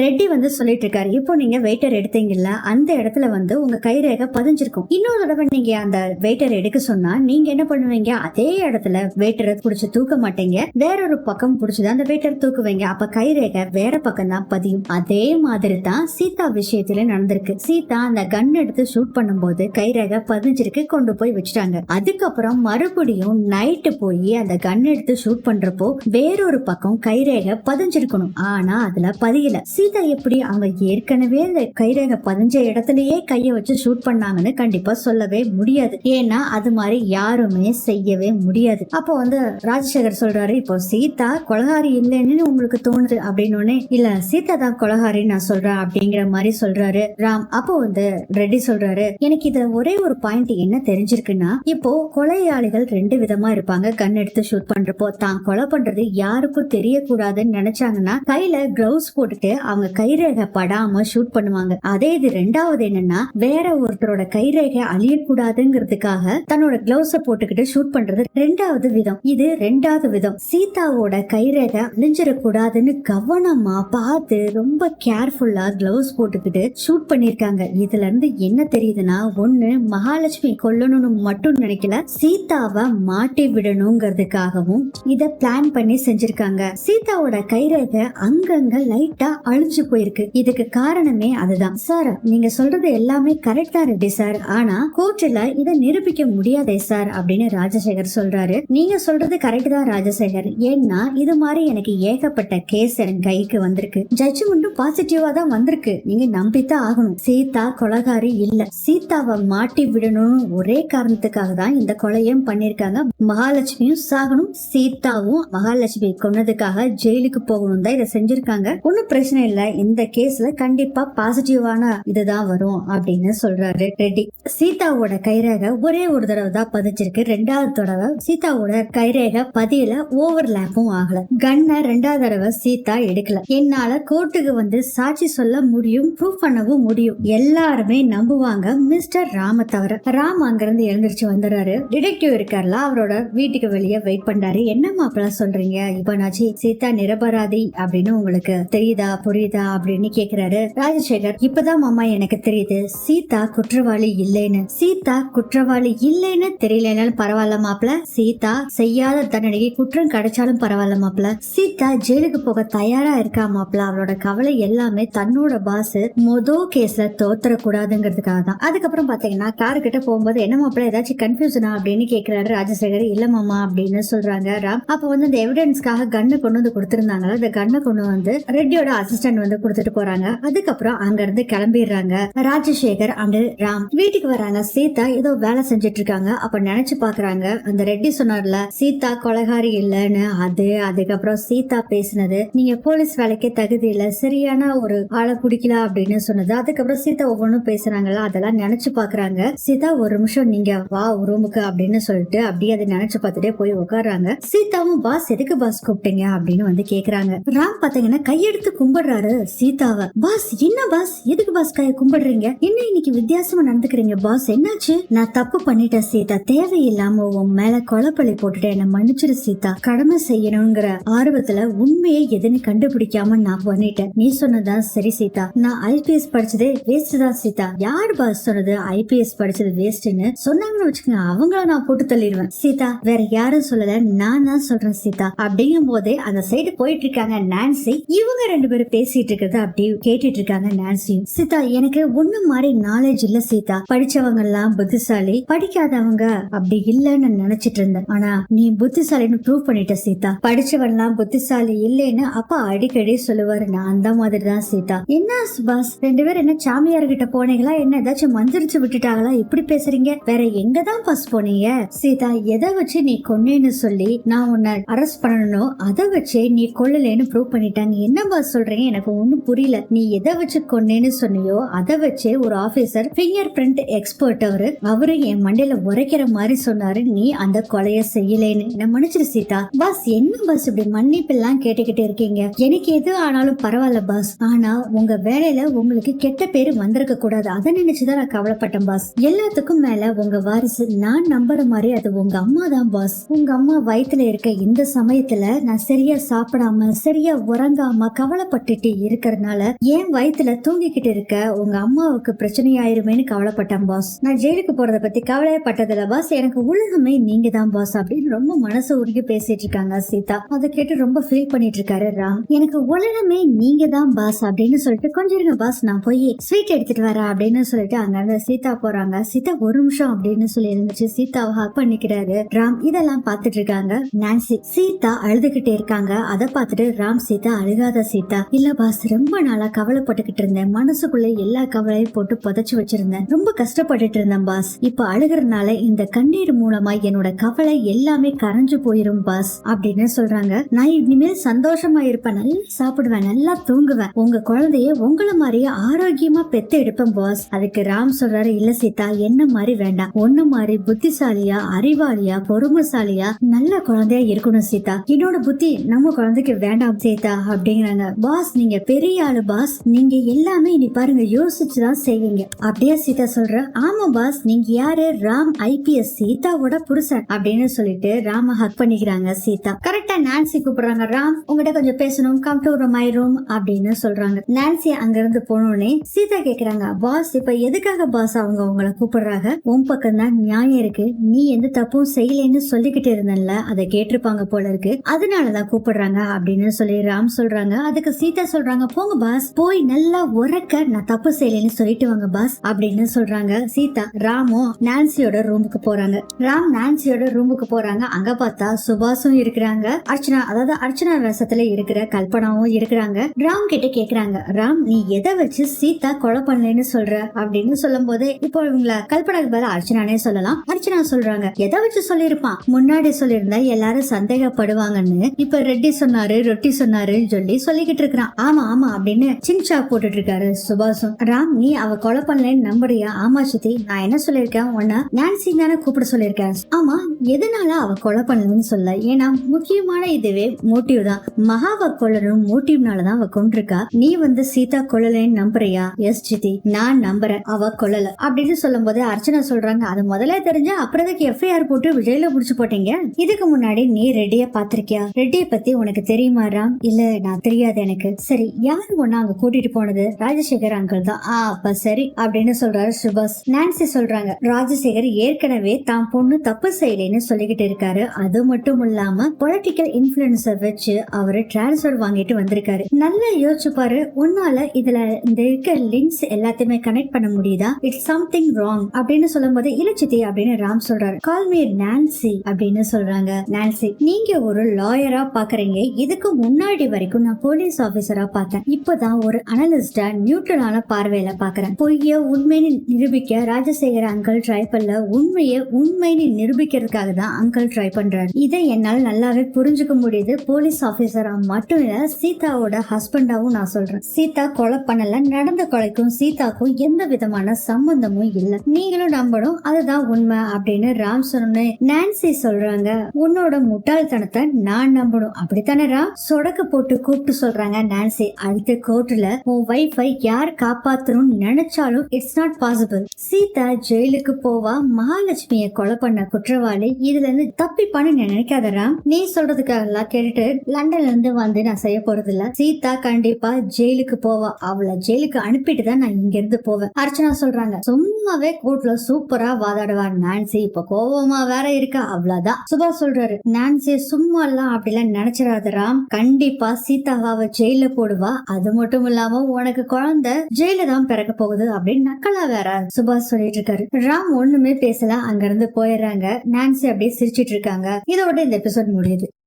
ரெட்டி வந்து சொல்லிட்டு இருக்காரு இப்போ நீங்க வெயிட்டர் எடுத்தீங்கல்ல அந்த இடத்துல வந்து உங்க கைரேகை பதிஞ்சிருக்கும். இன்னொரு தடவை நீங்க அந்த வெயிட்டர் எடுக்க சொன்னா நீங்க என்ன பண்ணுவீங்க? அதே இடத்துல வெயிட்டரை புடிச்சு தூக்க மாட்டீங்க. வேற ஒரு பக்கம் புடிச்சுதான் அந்த வெயிட்டர் தூக்குவீங்க. அப்ப கைரேகை வேற பக்கம் தான் பதியும். அதே மாதிரி தான் சீதா விஷயத்துல நடந்திருக்கு. சீதா அந்த கன் எடுத்து ஷூட் பண்ணும்போது கைரேகை பதிஞ்சிருக்கு கொண்டு போய் வச்சுட்டாங்க. அதுக்கப்புறம் மறுபடியும் நைட்டு போய் அந்த கன் எடுத்து ஷூட் பண்றப்போ வேறொரு பக்கம் கைரேகை பதிஞ்சிருக்கணும். ஆனா அதுல பதியல. சீதா எப்படி அவங்க ஏற்கனவே இந்த கைரேக பதிஞ்ச இடத்துலயே கைய வச்சு ஷூட் பண்ணாங்கன்னு கண்டிப்பா சொல்லவே முடியாது. ஏன்னா அது மாதிரி யாருமே செய்யவே முடியாது. அப்போ வந்து ராஜசேகர் சொல்றாரு இப்போ சீதா கொலகாரி இல்லைன்னு உங்களுக்கு தோணுது அப்படின்னு உடனே, இல்ல சீதா தான் கொலகாரி நான் சொல்றேன் அப்படிங்கிற மாதிரி சொல்றாரு ராம். அப்போ வந்து ரெட்டி சொல்றாரு எனக்கு இதுல ஒரே ஒரு பாயிண்ட் என்ன தெரிஞ்சிருக்குன்னா இப்போ கொலையாளிகள் ரெண்டு விதமா இருப்பாங்க. கண் எடுத்து ஷூட் பண்றப்போ தான் கொலை பண்றது யாருக்கும் தெரியக்கூடாதுன்னு நினைச்சாங்கன்னா கையில கிளவுஸ் போட்டுட்டு அவங்க கைரேகை படாம ஷூட் பண்ணுவாங்க. அதே இது ரெண்டாவது என்னன்னா வேற ஒருத்தரோட கைரேகை அழியக்கூடாதுங்கிறதுக்காக தன்னோட கிளவுஸ போட்டுக்கிட்டு ஷூட் பண்றது ரெண்டாவது விதம். இது ரெண்டாவது விதம். சீதாவோட கைரேகை அழிஞ்சிடக்கூடாதுன்னு கவனமா பார்த்து ரொம்ப கேர்ஃபுல்லா கிளவுஸ் போட்டுக்கிட்டு ஷூட் பண்ணிருக்காங்க. இதுல இருந்து என்ன தெரியுதுன்னா ஒண்ணு மகாலட்சுமி கொல்லணும்னு மட்டும் நினைக்கல சீதாவை மாட்டி விடணுங்கிறதுக்காகவும் இத பிளான் பண்ணி செஞ்சிருக்காங்க. சீதாவோட கைரேகை அங்கங்க லைட்டா அழிஞ்சு போயிருக்கு. இதுக்கு காரணமே அதுதான். சார் நீங்க சொல்றது எல்லாமே கரெக்டா ரெட்டி சார் ஆனா கோர்ட்ல இதை நிரூபிக்க முடியாதே சார் அப்படின்னு ராஜசேகர் சொல்றாரு. நீங்க சொல்றது கரெக்ட் தான் ராஜசேகர். ஏன்னா இது மாதிரி எனக்கு ஏகப்பட்ட கேஸ் என் கைக்கு வந்திருக்கு. ஜட்ஜ்மெண்ட்டும் பாசிட்டிவா தான் வந்திருக்கு. நீங்க நம்பித்தான் ஆகணும். சீதா கொலகாரி இல்ல. சீதாவை மாட்டி விடணும்னு ஒரே காரணத்துக்காக தான் இந்த கொலையும் பண்ணிருக்காங்க மகாலட்சுமியும் சாகணும் சீதாவும் மகாலட்சுமி கொன்னதுக்காக ஜெயிலுக்கு போகணும் தான் இதை செஞ்சிருக்காங்க. ஒன்னும் பிரச்சனை இல்ல இந்த கேஸ்ல கண்டிப்பா பாசிட்டிவான இதுதான் வரும் அப்படின்னு சொல்றாரு ரெட்டி. சீதாவோட கைரேகை ஒரே ஒரு தடவை தான் பதிச்சிருக்கு. ரெண்டாவது தடவை சீதாவோட கைரேகை பதியல ஓவர்லாப்பும் ஆகல. கண்ணை ரெண்டாவது தடவை சீதா எடுக்கல. என்னால கோர்ட்டுக்கு வந்து சாட்சி சொல்ல முடியும் ப்ரூவ் பண்ணவும் முடியும். எல்லாருமே நம்புவாங்க மிஸ்டர் ராம தவிர. ராம் அங்கிருந்து எழுந்திருச்சு வந்துடுறாரு. டிடெக்டிவ் இருக்கார்ல அவரோட வீட்டுக்கு வெளியே வெயிட் பண்றாரு. என்ன மாப்பிள்ள சொல்றீங்க? இப்ப நாச்சி சீதா நிரபராதி அப்படின்னு உங்களுக்கு தெரியுதா புரியுதா? அப்படின்னு கேக்குறாரு ராஜசேகர். இப்பதான் மாமா எனக்கு தெரியுது. சீதா குற்றவாளி இல்லைன்னு. சீதா குற்றவாளி இல்லைன்னு தெரியலனாலும் பரவாயில்ல மாப்பிள. சீதா செய்யாத தண்டனைக்கு குற்றம் கிடைச்சாலும் பரவாயில்ல மாப்பிள. சீதா ஜெயிலுக்கு போக தயாரா இருக்கா மாப்பிள? அவளோட கவலை எல்லாமே தன்னோட பாஸ் மொதோ கேஸ்ல தோத்துற கூடாதுங்கிறதுக்காக தான். அதுக்கப்புறம் பாத்தீங்கன்னா கார் கிட்ட போகும்போது என்ன மாப்பிள ஏதாச்சும் கன்ஃபியூஷனா அப்படின்னு கேக்குறாரு ராஜசேகர். இல்ல மாமா அப்படின்னு சொல்றாங்க ராம். அப்ப வந்து இந்த எவிடன்ஸ்க்காக கண்ணு கொண்டு வந்து கொடுத்திருந்தாங்கல்ல அந்த கண்ணை கொண்டு வந்து ரெட்டியோட அசிஸ்டன்ட் வந்து கொடுத்துட்டு போறாங்க. அதுக்கப்புறம் அங்க இருந்து கிளம்பிடுறாங்க. ராஜசேகர் அண்ட் ராம் வீட்டுக்கு வராங்க. சீதா ஏதோ வேலை செஞ்சுட்டு இருக்காங்க அப்ப நினைச்சு பாக்குறாங்க. அந்த ரெட்டி சொன்னார்ல சீதா கொலகாரி இல்லன்னு. அது அதுக்கப்புறம் சீதா பேசினது நீங்க போலீஸ் வேலைக்கே தகுதி இல்ல. சரியான ஒரு ஆளை பிடிக்கல. அப்படின்னு சொன்னது. அதுக்கப்புறம் சீதா ஒவ்வொன்றும் பேசுறாங்கல்ல அதெல்லாம் நினைச்சு பாக்குறாங்க. சீதா ஒரு நிமிஷம் நீங்க வா ரூமுக்கு. அப்படின்னு சொல்லிட்டு அப்படியே அதை நினைச்சு பார்த்துட்டே போய் உட்காடுறாங்க சீதாவும் பாஸ் எதுக்கு பாஸ் கூப்பிட்டீங்க? அப்படின்னு வந்து கேக்குறாங்க. ராம் பாத்தீங்கன்னா கையெடுத்து கும்பிடுறாங்க கும்பிடுறாரு சீதாவை. பாஸ் என்ன பாஸ் எதுக்கு பாஸ் கைய கும்பிடுறீங்க? என்ன இன்னைக்கு வித்தியாசமா நடந்துக்கிறீங்க பாஸ் என்னாச்சு? நான் தப்பு பண்ணிட்டேன் சீதா. தேவையில்லாம உன் மேல கொலப்பழி போட்டுட்டு என்ன மன்னிச்சிரு சீதா. கடமை செய்யணுங்கிற ஆர்வத்துல உண்மையை எதுன்னு கண்டுபிடிக்காம நான் பண்ணிட்டேன். நீ சொன்னதான் சரி சீதா. நான் ஐபிஎஸ் படிச்சதே வேஸ்ட் தான் சீதா. யார் பாஸ் சொன்னது ஐபிஎஸ் படிச்சது வேஸ்ட்னு சொன்னாங்கன்னு வச்சுக்கோங்க அவங்கள நான் போட்டு தள்ளிடுவேன். சீதா வேற யாரும் சொல்லல. நான் தான் சொல்றேன் சீதா. அப்படிங்கும் போதே அந்த சைடு போயிட்டு இருக்காங்க நான்சி இவங்க ரெண்டு பேரும் பேசிட்டு இருக்கிறத அப்படியே கேட்டுட்டு இருக்காங்க நான்சியும். சீதா எனக்கு ஒண்ணு மாதிரி நாலேஜ் இல்ல சீதா. படிச்சவங்க எல்லாம் புத்திசாலி. படிக்காதவங்க அப்படி இல்லைன்னு நினைச்சிட்டு இருந்தேன் ஆனா நீ புத்திசாலின்னு ப்ரூவ் பண்ணிட்ட சீதா. படிச்சவன் எல்லாம் புத்திசாலி இல்லைன்னு அப்பா அடிக்கடி சொல்லுவாரு. நான் அந்த மாதிரி தான் சீதா. என்ன சுபாஷ் ரெண்டு பேரும் என்ன சாமியார் கிட்ட போனீங்களா? என்ன ஏதாச்சும் மந்திரிச்சு விட்டுட்டாங்களா? இப்படி பேசுறீங்க. வேற எங்க தான் பாஸ் போனீங்க? சீதா எதை வச்சு நீ கொன்னேன்னு சொல்லி நான் உன்னை அரெஸ்ட் பண்ணணும் அதை வச்சே நீ கொல்லலேன்னு ப்ரூவ் பண்ணிட்டாங்க என்ன பாஸ் சொல்றீங்க? எனக்கு ஒண்ணும் புரியல. நீ எதை வச்சு கொன்னேன்னு சொன்னியோ அதை வச்சே ஒரு ஆபீசர் பிங்கர் பிரிண்ட் எக்ஸ்பர்ட் அவரு அவரு என் மண்டையில உரைக்கிற மாதிரி சொன்னாரு. நீ அந்த கொலைய செய்யலேன்னு. நான் மன்னிச்சிரு சீதா. பாஸ் என்ன பாஸ் இப்படி மன்னிப்பு எல்லாம் கேட்டுக்கிட்டு இருக்கீங்க? எனக்கு எது ஆனாலும் பரவாயில்ல பாஸ். ஆனா உங்க வேலையில உங்களுக்கு கெட்ட பேரு வந்திருக்க கூடாது. அதை நினைச்சுதான் நான் கவலைப்பட்டேன் பாஸ். எல்லாத்துக்கும் மேல உங்க வாரிசு நான் நம்புற மாதிரி அது உங்க அம்மா தான் பாஸ். உங்க அம்மா வயித்துல இருக்க இந்த சமயத்துல நான் சரியா சாப்பிடாம சரியா உறங்காம கவலைப்பட்டுட்டு கட்டி இருக்கிறதுனால என் வயித்துல தூங்கிக்கிட்டு இருக்க உங்க அம்மாவுக்கு பிரச்சனை ஆயிருமேன்னு கவலைப்பட்டேன் பாஸ் நான் ஜெயிலுக்கு போறத பத்தி கவலைப்பட்டதில்ல பாஸ் எனக்கு உலகமே நீங்க தான் பாஸ் அப்படின்னு ரொம்ப மனசு உருகி பேசிட்டு இருக்காங்க சீதா. அதை கேட்டு ரொம்ப ஃபீல் பண்ணிட்டு இருக்காரு ராம். எனக்கு உலகமே நீங்க தான் பாஸ் அப்படின்னு சொல்லிட்டு கொஞ்சம் இருங்க பாஸ் நான் போய் ஸ்வீட் எடுத்துட்டு வரேன் அப்படின்னு சொல்லிட்டு அங்க இருந்து சீதா போறாங்க. சீதா ஒரு நிமிஷம் அப்படின்னு சொல்லி இருந்துச்சு. சீதாவை ஹக் பண்ணிக்கிறாரு ராம். இதெல்லாம் பாத்துட்டு இருக்காங்க நான்சி சீதா அழுதுகிட்டே இருக்காங்க. அதை பார்த்துட்டு ராம் சீதா அழுகாத சீதா. இல்ல பாஸ் ரொம்ப நாளா கவலைப்பட்டுக்கிட்டு இருந்தேன். மனசுக்குள்ள எல்லா கவலையும் போட்டு புதைச்சு வச்சிருந்தேன். ரொம்ப கஷ்டப்பட்டுட்டு இருந்தேன் பாஸ். இப்ப அழுகிறனால இந்த கண்ணீர் மூலமா என்னோட கவலை எல்லாமே கரைஞ்சு போயிரும் பாஸ் அப்படின்னு சொல்றாங்க. நான் இனிமேல் சந்தோஷமா இருப்பேன். நல்லா சாப்பிடுவேன் நல்லா தூங்குவேன். உங்க குழந்தைய உங்கள மாதிரியே ஆரோக்கியமா பெத்து எடுப்பேன் பாஸ். அதுக்கு ராம் சொல்றாரு இல்ல சீதா என்ன மாதிரி வேண்டாம். ஒண்ணு மாதிரி புத்திசாலியா அறிவாளியா பொறுமைசாலியா நல்ல குழந்தையா இருக்கணும் சீதா. என்னோட புத்தி நம்ம குழந்தைக்கு வேண்டாம் சீதா அப்படிங்கிறாங்க. பாஸ் நீங்க பெரிய ஆளு பாஸ் நீங்க எல்லாமே இனி பாருங்க யோசிச்சுதான் செய்வீங்க. அப்படியே சீதா சொல்ற ஆமா பாஸ் நீங்க யாரு? ராம் ஐபிஎஸ் சீதாவோட புருஷன் அப்படின்னு சொல்லிட்டு ராம ஹக் பண்ணிக்கிறாங்க சீதா. கரெக்டா நான்சி கூப்பிடுறாங்க ராம். உங்ககிட்ட கொஞ்சம் பேசணும் கம் டு மை ரூம் அப்படின்னு சொல்றாங்க. நான்சி அங்க இருந்து போனோடனே சீதா கேக்குறாங்க பாஸ் இப்ப எதுக்காக பாஸ் அவங்க உங்களை கூப்பிடுறாங்க? உன் பக்கம் தான் நியாயம் இருக்கு. நீ எந்த தப்பும் செய்யலைன்னு சொல்லிக்கிட்டு இருந்தல அதை கேட்டிருப்பாங்க போல இருக்கு. அதனாலதான் கூப்பிடுறாங்க அப்படின்னு சொல்லி ராம் சொல்றாங்க. அதுக்கு சீதா சொல்றாங்க போங்க பாஸ் போய் நல்லா உறக்க நான் தப்பு செய்யலைன்னு சொல்லிட்டு வாங்க பாஸ் அப்படின்னு சொல்றாங்க சீதா. ராமும் நான்சியோட ரூமுக்கு போறாங்க. ராம் நான்சியோட ரூமுக்கு போறாங்க. அங்க பார்த்தா சுபாஷும் இருக்கிறாங்க. அர்ச்சனா அதாவது அர்ச்சனா வேஷத்துல இருக்கிற கல்பனாவும் இருக்கிறாங்க. ராம் கிட்ட கேக்குறாங்க ராம் நீ எதை வச்சு சீதா கொலை பண்ணலன்னு சொல்ற? அப்படின்னு சொல்லும் போது இப்போ இவங்கள கல்பனாக்கு பதில் அர்ச்சனானே சொல்லலாம். அர்ச்சனா சொல்றாங்க எதை வச்சு சொல்லியிருப்பான்? முன்னாடி சொல்லியிருந்தா எல்லாரும் சந்தேகப்படுவாங்கன்னு இப்ப ரெட்டி சொன்னாரு ரொட்டி சொன்னாருன்னு சொல்லி சொல்லிக்கிட்டு இருக்கிறான். ஆமா ஆமா அப்படின்னு சின்ஷா போட்டுட்டு இருக்காரு சுபாஷும். ராம் நீ அவ கொலை பண்ணலன்னு நம்புறியா? ஆமா சித்தி. நான் என்ன சொல்லியிருக்கேன்? உன்ன நான்சி தானே கூப்பிட சொல்லியிருக்கேன். ஆமா எதனால அவ கொலை பண்ணலன்னு சொல்ல. ஏன்னா முக்கியமான இதுவே மோட்டிவ் தான். மகாவ கொல்லணும் மோட்டிவ்னால தான் அவ கொண்டிருக்கா நீ வந்து சீதா கொல்லலைன்னு நம்புறியா? எஸ் சித்தி. நான் நம்புறேன். அவ கொல்லல. அப்படின்னு சொல்லும் போது அர்ச்சனா சொல்றாங்க அது முதல்ல தெரிஞ்ச அப்புறதுக்கு எஃப்ஐஆர் போட்டு விஜயில புடிச்சு போட்டீங்க? இதுக்கு முன்னாடி நீ ரெட்டிய பாத்திருக்கியா ரெட்டிய பத்தி உனக்கு தெரியுமா ராம்? இல்ல நான் தெரியாது எனக்கு. சரி யாரு ஒன்னா அங்க கூட்டிட்டு போனது? ராஜசேகர் அங்கிள் தான். ஆ அப்ப சரி அப்படின்னு சொல்றாரு சுபாஷ். நான்சி சொல்றாங்க ராஜசேகர் ஏற்கனவே தான் பொண்ணு தப்பு செய்யலைன்னு சொல்லிக்கிட்டு இருக்காரு. அது மட்டும் இல்லாம பொலிட்டிக்கல் இன்ஃபுளுசர் வச்சு அவரு டிரான்ஸ்பர் வாங்கிட்டு வந்திருக்காரு. நல்லா யோசிச்சு பாரு உன்னால இதுல இந்த இருக்க லிங்க்ஸ் எல்லாத்தையுமே கனெக்ட் பண்ண முடியுதா? இட்ஸ் சம்திங் ராங் அப்படின்னு சொல்லும்போது இலச்சித்தி அப்படின்னு ராம் சொல்றாரு. கால் மீ நான்சி அப்படின்னு சொல்றாங்க. நான்சி நீங்க ஒரு லாயரா பாக்குறீங்க. இதுக்கு முன்னாடி வரைக்கும் நான் போலீஸ் ஆபீசர் பார்த்தேன். இப்பதான் ஒரு அனலிஸ்டா நியூட்ரலான பார்வையில பாக்குறேன் பொய்ய உண்மைன்னு நிரூபிக்க ராஜசேகர் அங்கிள் ட்ரை பண்ணல. உண்மையை உண்மைன்னு நிரூபிக்கிறதுக்காக தான் அங்கிள் ட்ரை பண்றாரு. இதை என்னால நல்லாவே புரிஞ்சுக்க முடியுது. போலீஸ் ஆபீசரா மட்டும் இல்ல சீதாவோட ஹஸ்பண்டாவும் நான் சொல்றேன். சீதா கொலை பண்ணல. நடந்த கொலைக்கும் சீதாக்கும் எந்த விதமான சம்பந்தமும் இல்ல. நீங்களும் நம்பணும். அதுதான் உண்மை அப்படின்னு ராம் சொன்னே நான்சி சொல்றாங்க. உன்னோட முட்டாள்தனத்தை நான் நம்பணும். அப்படித்தானே ராம்? சொடக்கு போட்டு கூப்பிட்டு சொல்றாங்க நான்சி அடுத்த கோர்ட்ல உன் வைஃபை யார் காப்பாத்தணும்னு நினைச்சாலும் இட்ஸ் நாட் பாசிபிள் சீதா ஜெயிலுக்கு போவா மகாலட்சுமிய கொலை பண்ண குற்றவாளி இதுல இருந்து தப்பிப்பான்னு நீ நினைக்காத நீ சொல்றதுக்காக எல்லாம் கேட்டுட்டு லண்டன்ல இருந்து வந்து நான் செய்ய போறது இல்ல சீதா கண்டிப்பா ஜெயிலுக்கு போவா. அவளை ஜெயிலுக்கு அனுப்பிட்டு தான் நான் இங்க இருந்து போவேன். அர்ச்சனா சொல்றாங்க சும்மாவே கோர்ட்ல சூப்பரா வாதாடுவா. நான்சி இப்ப கோபமா வேற இருக்கா? அவ்வளவுதான். சுபா சொல்றாரு நான்சி சும்மா எல்லாம் அப்படிலாம் நினைச்சிடாத ராம் கண்டிப்பா சீதாவை ஜெயில போடுவா. அது மட்டும் இல்லாம உனக்கு குழந்தை ஜெயில தான் பிறக்க போகுது அப்படின்னு நக்கலா வேற சுபாஷ் சொல்லிட்டு இருக்காரு. ராம் ஒண்ணுமே பேசல. அங்க இருந்து போயிடுறாங்க. நான்சி அப்படியே சிரிச்சிட்டு இருக்காங்க. இதோட இந்த எபிசோட் முடியுது.